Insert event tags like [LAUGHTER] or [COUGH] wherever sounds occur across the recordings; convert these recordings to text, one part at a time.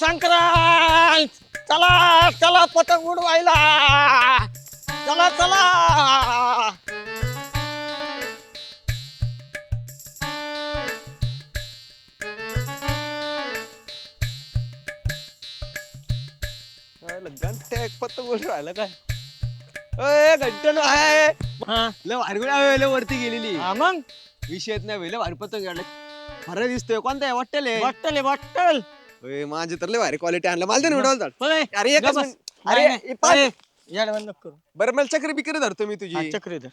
संक्रांत! चला चला पतंग उडवायला! चला चला! घंटे एक बोल राहिला काय? अय घंटन आहे. हा. लय वरती गेलेली. हा, मग? विषयच नाही पतंग काढले दिसतोय. कोणता आहे? वाटतं बट्टल आहे बट्टल. माझे तर लय भारी क्वालिटी आणलं मला दे ना उडवलं. अरे एकच गप बस. मिनिट. अरे नाही, पाच- नाही. ए, येडं बंद नको करू. बरं मला चक्री बिक्री धरतो मी हा, तुझी चक्री धर.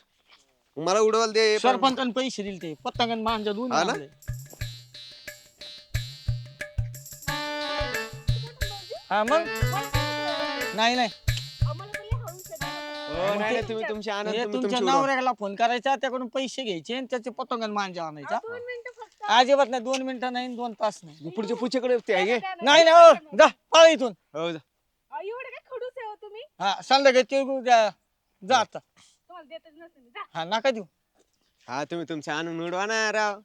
मला उडवाल दे पण- सरपंचाने पैसे दिले ते पतंग आणि मांजा दोन हा ना? आणले. हा मग नाही नाही हो, नाही नाही, तुम्ही हे तुमच्या तुमची उडवा. नवऱ्याला फोन करायचा त्याकडून पैसे घ्यायचे आणि त्याचे पतंग आणि मांजा आणायचा दोन मिनिटं फक्त. अजिबात नाही दोन मिनिटं नाही दोन तास नाही. पुढच्या पुढच्याकडे ते आहे. गे. नाही नाही हो, जा पळा इथून. हो जा. अहो, एवढं काय खडूस आहे हो तुम्ही? हा संध्याकाळी तिळगुळ द्या जा आता. तुम्हाला देतच नसेल जा. हा नका देऊ. हा तुम्ही तुमचे आनंद उडवा ना राव.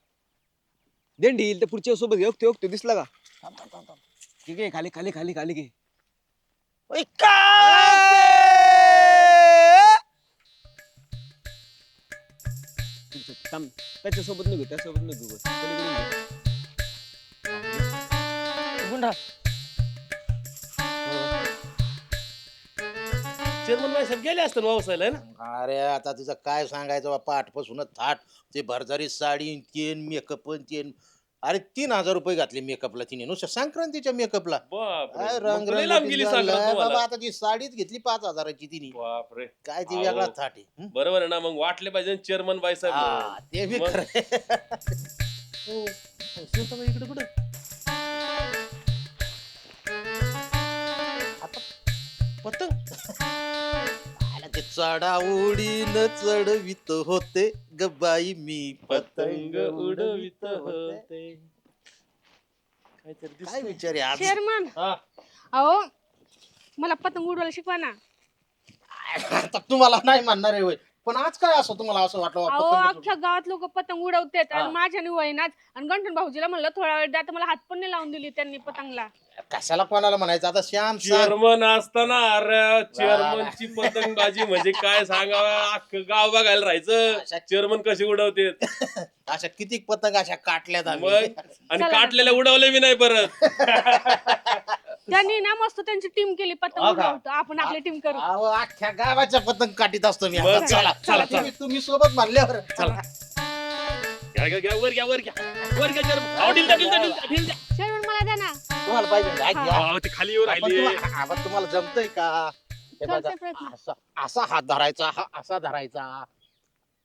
देंडी येईल तर पुढच्या सोबत घेऊ तो तो दिसला का? थांब, थांब, थांब, थांब. ठीक आहे खाली खाली खाली खाली घे. ओय, का? थांब. त्याच्यासोबत नको त्यासोबत नको बस. गुंडा. चेअरमन बाई साहेब गेले ना? अरे आता तिचं काय सांगायचं बाप्पा आठपासूनच थाट. ते भरजारी साडी तीन मेकअप तेन अरे तीन हजार रुपये घातले मेकअपला तिने नुसतं संक्रांतीच्या मेकअपला बापरे. काय मग रंग तुला लांब गेली रंग सांगा बाबा तुम्हाला. आता ती साडीच घेतली पाच हजाराची तिने बापरे काय ती अहो. वेगळा थाट आहे हं? बरोबर आहे ना मग वाटले पाहिजे चेअरमन बाई साहेब हा. ते बी मग? खरं. हो. इकडे कुठं पतंग ते चढाओढीन चढवित होते गबाई मी पतंग उडवित होते काहीतरी काय दिसतंय. विचार आहे आज चेअरमन हा. अहो मला पतंग उडवायला शिकवा ना आता तुम्हाला नाही म्हणणार आहे होय. पण आज काय असं तुम्हाला असं वाटलं बा, अहो पतंग अख्ख्या गावात लोक पतंग उडवतात हा. आणि माझ्या वहिनाच. आणि गंठन भाऊजीला म्हणलं थोडा वेळ द्या तर मला हात पण नाही लावून दिली त्यांनी पतंगला. कशाला कोणाला म्हणायचं? आता श्याम सांग चेअरमन असताना अरे चेअरमनची पतंगबाजी म्हणजे काय सांगावं? अख्खं गाव बघायला राहायचं. चेअरमन कसे उडवते अशा किती पतंग अशा काटल्यात आम्ही. मग? आणि. काटलेल्या उडवले बी नाही परत. [LAUGHS] त्यांनी ना मस्त त्यांची टीम केली पतंग हो का? उडवतो. आपण आपली टीम करू. अहो, अख्ख्या गावाच्या पतंग काटीत असतो मी मग आता. चला चला, चला तुम्ही- तुम्ही सोबत म्हणल्यावर चला. घ्या घ्या घ्या वर घ्या वर घ्या. वर घ्या चेअरमन अहो, ढील द्या, ढील द्या, ढील द्या, ढील द्या. चेअरमन मला द्या ना. तुम्हाला पाहिजे अहो, ती खाली येऊ आपण राहिली. तुम्हा- आपण तुम्हाला जमतंय का? हे बघा, करते प्रयत्न. असा असा हात धरायचा हा असा धरायचा.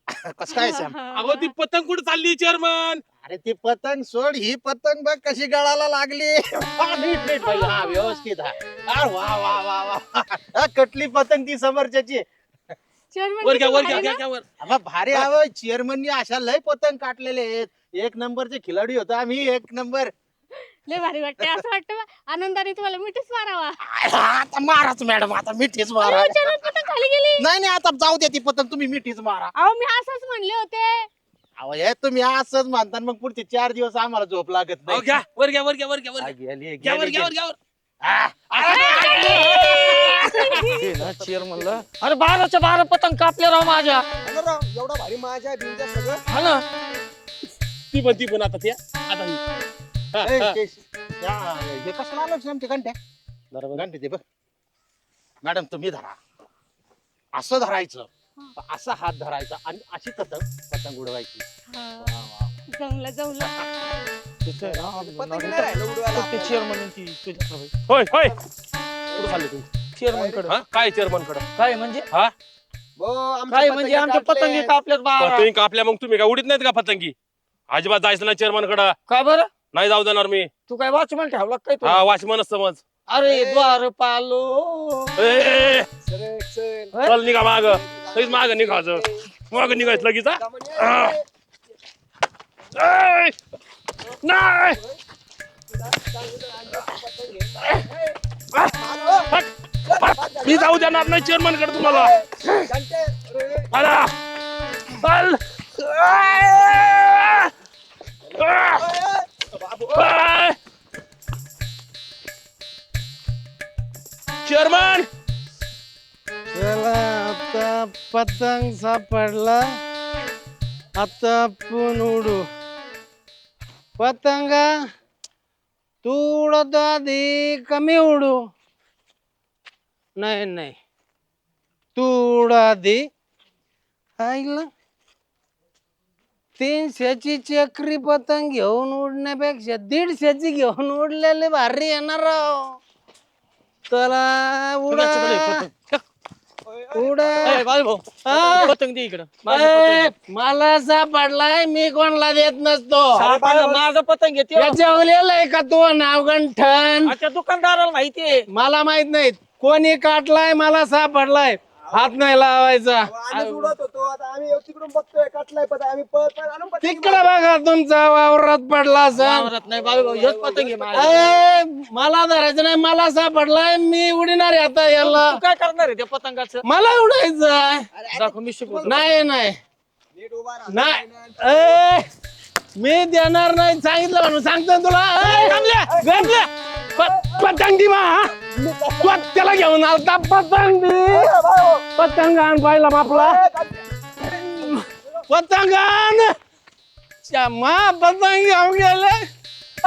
[LAUGHS] कस काय सॅम अहो ती पतंग कुठे चालली चेअरमन अरे ती पतंग सोड ही पतंग बघ कशी गळाला लागली. हा, नीट नीट पाहिजे हा व्यवस्थित हा अरे वा वा वा वा. हा, कटली पतंग ती समोरच्याची. चेअरमन वर घ्या वर किती घ्या भारी घ्या ना? घ्या वर. अबा भारी हवं चेअरमननी अशा लय पतंग काटलेले आहेत. एक नंबरचे खिलाडी होतो आम्ही एक नंबर. लय भारी वाटतंय असं वाटतं बा, आनंदाने तुम्हाला मिठीच मारावा. आता माराच मॅडम आता मिठीच मारा. चेअरमन पतंग खाली गेली. नाही नाही आता जाऊ द्या ती पतंग तुम्ही मिठीच मारा. अहो मी असंच म्हणले होते. अहो हे तुम्ही असंच मानता मग पुढचे चार दिवस आम्हाला झोप लागत अहो, नाही घ्या वर घ्या वर घ्या वर घ्या वर हा, घ्या. गेली, घ्या वर गेली, घ्या वर गेली. घ्या वर. आ, ना चेअरमनला अरे बाराच्या बारा पतंग कापले राव माझ्या. अरे राव, एवढा भारी माझ्या बिंजा सगळं. हा ना. ती पण ती पण आता त्या आता ही. हा, ए, हा. ते- या, हे कसं आलं आमच्या घंट्या? घंटे ते बघ. मॅडम तुम्ही धरा. असं धरायचं. असा हात धरायचा आणि अशी पतंग पतंग उडवायची. जमलं जमलं पतंग नाही राहिलं उडवायला आपल्याला. चेअरमन होय. होय कुठं चालले तुम्ही. चेअरमनकडे हा? काय चेअरमनकडे काय म्हणजे? काय म्हणजे? पतंगी आमच्या कापले. पतंगी कापल्यात पतंग कापल्या मग तुम्ही काय उडीत नाहीत का पतंगी? अजिबात जायचं ना चेअरमनकडे का बरं? नाही जाऊ देणार मी. तू काय वॉचमॅन ठेवला काय तू? हा वाचमनच समज अरे द्वार पालो. ए, चल. निघा माग. तरीच माग निघायचं. माग निघायचं लगेच हा? हा. ए, नाही. मी जाऊ देणार नाही चेअरमनकडे तुम्हाला. ए, चेअरमन! चला आता पतंग सापडला. आता आपण उडू. पतंगा तू उडत आधी कमी उडू. नाही नाही. तू उड आधी. ऐकलं तीनशेची चक्री पतंग घेऊन उडण्यापेक्षा दीडशेची घेऊन उडलेले भारी येणार राव चला उडा. उडा. ए, बाळू भाऊ. हा? पतंग दे इकडं. माझी ए, पतंग मला सापडलाय मी कोणला देत नसतो. सापडलं, माझं पतंग घेते याच्यावर लिहिलंय का तू नाव गंठन अच्छा दुकानदाराला माहितीये मला माहीत नाही कोणी काटलाय मला सापडलाय. हात नाही लावायचा. आम्ही उडत होतो. आता आम्ही तिकडून बघतोय कटलाय पत आम्ही पळत पळत आणून पतंग तिकडे बघा तुमचा वावरात पडला असेल. वावरात नाही पतंग आहे. ए, मला धरायचं नाही मला सापडलाय मी उडणार आहे आता याला. तू काय करणार आहे त्या पतंगाचं? मला उडायचं आहे. दाखव मी शिकवतो. नाही नाही. नीट उभा राहा. नाही. ए, मी देणार नाही. सांगितलं म्हणून सांगतो ना तुला गमल्या, गमल्या. प- पतंग मा हा? त्याला घेऊन आलता पतंग. दि पतंग आण पाहिला मापला पतंग आण च्या मा पतंग घेऊन गेले.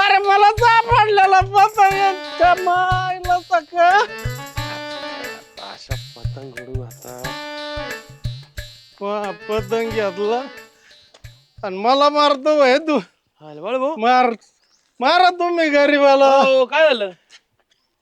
अरे मला सापडलेला पतंग. त्या मायला सका अशा पतंग उडू आता. पतंग घेतला. आणि मला मारतो भाई तू. बाळू भाऊ. मार मारा तुम्ही गरीबाला. हो काय झालं?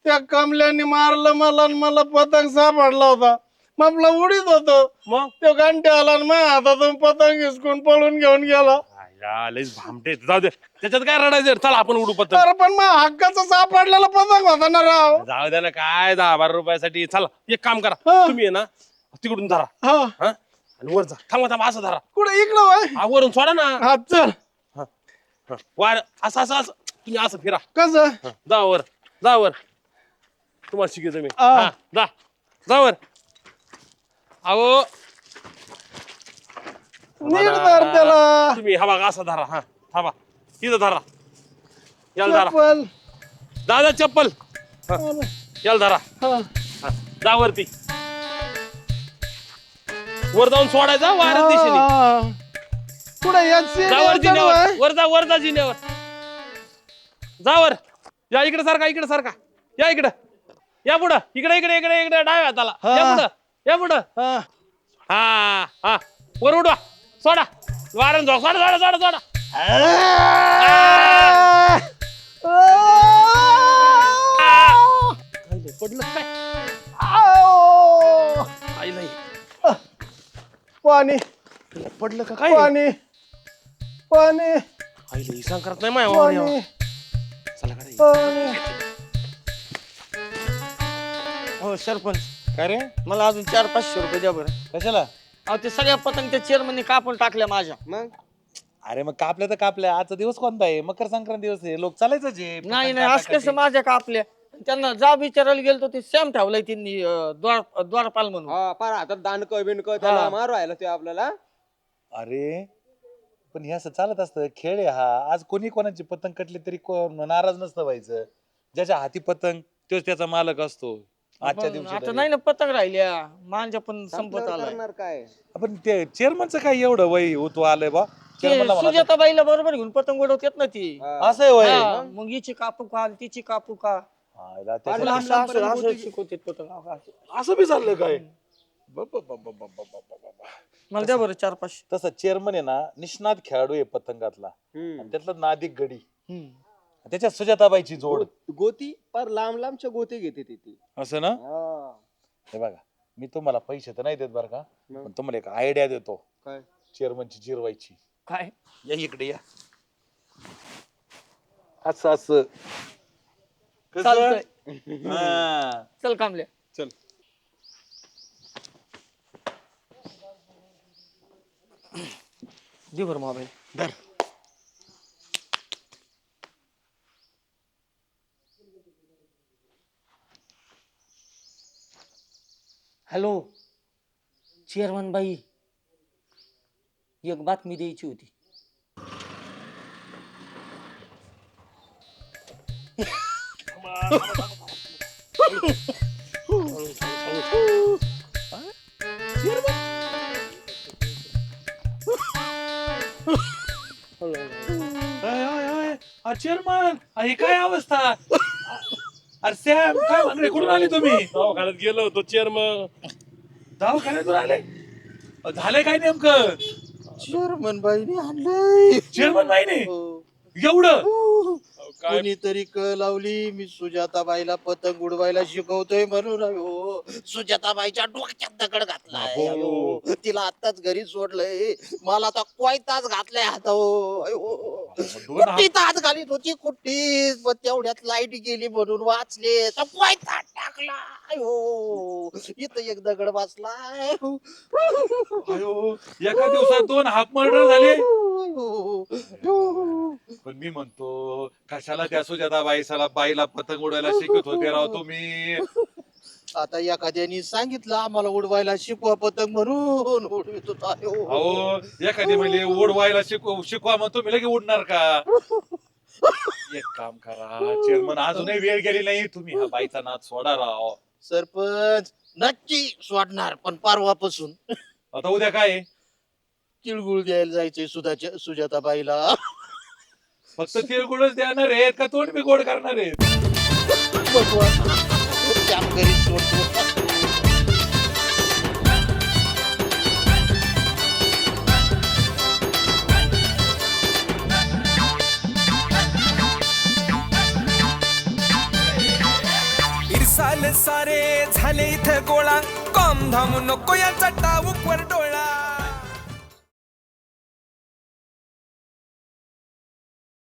त्या कमल्याने मारलं मला आणि मला पतंग सापडला होता. मग आपला उडीत होतो. मग? तो घंटे आला आणि माझ्या हातातून पतंग हिसकून पळून घेऊन गेला. आयला, लयच भामटे आहेत. जाऊ दे. त्याच्यात काय रडायचं चला आपण उडू पतंग. अरे पण मग हक्काचा सापडलेला पतंग होता ना राव. जाऊ द्या ना काय दहा बारा रुपयासाठी. चला एक काम करा. हा. तुम्ही आहे ना तिकडून धरा. हा. हा? आणि वर जा. थांबा थांबा असं धरा. कुठे? इकडं वय हा, वरून सोडा ना. हा चल. हा. वार. असं असं असं. तुम्ही असं फिरा. कसं? हा, जा वर. जा वर. तुम्हाला शिकवतो मी. हा, जा. जा वर. अहो. नीट धर त्याला. तुम्ही हा बघा असं धरा हा. थांबा. इथं धरा. याला धरा. चप्पल. दादा चप्पल. याला धरा. हा. हा, जा वरती. वर जाऊन सोडायचा वाऱ्या दिशेने हा. कुठे याची जा वर जिन्यावर. वर जा वर जा जिन्यावर. जा वर. या इकडे सारखा इकडे सारखा. या इकडे. या पुढं. इकडे इकडे इकडे इकडे. डाव्या हाताला. या. पुढं. या पुढं. हा. हा हा. वर उडवा सोडा. वारण सोडा सोडा सोडा सोडा. आईले, पडलं काय. पाणी. पडलं का? काय पाणी. पाणी. आईले हिसाब करत नाही यावर. पाणी. चला. पाणी. हो सरपंच. काय रे? मला अजून चार पाचशे रुपये द्या बरं. कशाला? अहो ते सगळ्या पतंग त्या चेअरमनने कापून टाकल्या माझ्या. मग? अरे मग कापल्या तर कापल्या. आजचा दिवस कोणता आहे? मकर संक्रांत दिवस आहे. लोक चालायचं जे नाही नाही असं कसं माझ्या कापल्या. त्यांना जा विचारायला गेलो ते सॅम ठेवलाय त्यांनी अं, द्वार द्वारपाल म्हणून. हा पार हातात दानक बिनक त्याला. मारू राहिला ते आपल्याला. अरे पण हे असं चालत असतं. खेळ आहे हा. आज कोणी कोणाची पतंग कटली तरी कोण नाराज नसतं व्हायचं. ज्याच्या हाती पतंग तोच त्याचा मालक असतो. आजच्या दिवशी आता तरी. नाही ना पतंग राहिल्या. मांजा पण संपत संपल्यावर आलाय. करणार काय? आपण ते चेअरमनचं काय एवढं वय होतो आलंय बा? ते म्हणा, सुजाताबाईला बरोबर घेऊन पतंग उडवतात ना ती. हा. असं आहे वय? हा, मग हिची कापू का तिची कापू का? पाच असं- पतंग. असं. बी चाललं काय? ब- ब- ब- ब- ब- ब- ब- ब- ब- ब. मला द्या बरं चार पाचशे. तसं चेअरमन आहे ना निष्णात खेळाडू आहे पतंगातला. हम्म. त्यातला नादिक गडी. हम्म. त्याच्यात सुजाताबाईची जोड. गो- गोती पर लांब लांबच्या गोते घेते ती ती. असं ना? हा. हे बघा मी तुम्हाला पैसे तर नाही देत बरं का मग? पण तुम्हाला एक आयडिया देतो. काय? चेअरमनची जिरवायची. काय? या इकडे या. असं असं. कसं? चालतंय. हा. चल कामल्या चल. दे बरं मोबाईल. हॅलो चेअरमनबाई एक बातमी द्यायची होती. चेअरमन हे काय अवस्था? अरे सॅम काय म्हणले कुठून आले तुम्ही? दवाखान्यात गेलो होतो चेअरमन दवाखान्यातून आले? अ, झालंय काय नेमकं? चेअरमन बाईने आणलंय. चेअरमन बाईने? हो. एवढं? काय कोणीतरी क लावली मी सुजाताबाईला पतंग उडवायला शिकवतोय म्हणून अयो सुजाताबाईच्या डोक्यात दगड. अयो. तिला आताच घरी सोडलंय. मला तर कोयताच घातलाय हात दोन हात- कुट्टी तास घालीत होती पण तेवढ्यात लाइट गेली म्हणून वाचले. तर कोयता टाकला अयो इथं एक दगड अयो एका दिवसात दोन हाफ मर्डर झाले. पण मी म्हणतो कशाला त्या सुजाता बाई साला बाईला पतंग उडायला शिकत होते राव तुम्ही? आता एखाद्यानी सांगितलं आम्हाला उडवायला शिकवा पतंग म्हणून. उडवित. अहो एखादी म्हणजे उडवायला शिकव शिकवा मग तुम्ही लगे उडणार का? एक काम करा चेअरमन अजूनही वेळ गेली नाही. तुम्ही हा बाईचा नाद सोडा राव. सरपंच नक्की सोडणार पण परवापासून. आता उद्या काय आहे? तिळगुळ द्यायला जायचंय सुधाच्या सुजाताबाईला. फक्त तिळगुळच देणार आहेत का? तोंड बी गोड करणार आहेत. बघू आता. श्याम घरी सोडतो सारे झाले इथं गोळा. कॉम धाम नको याचा टाऊक वर डोळा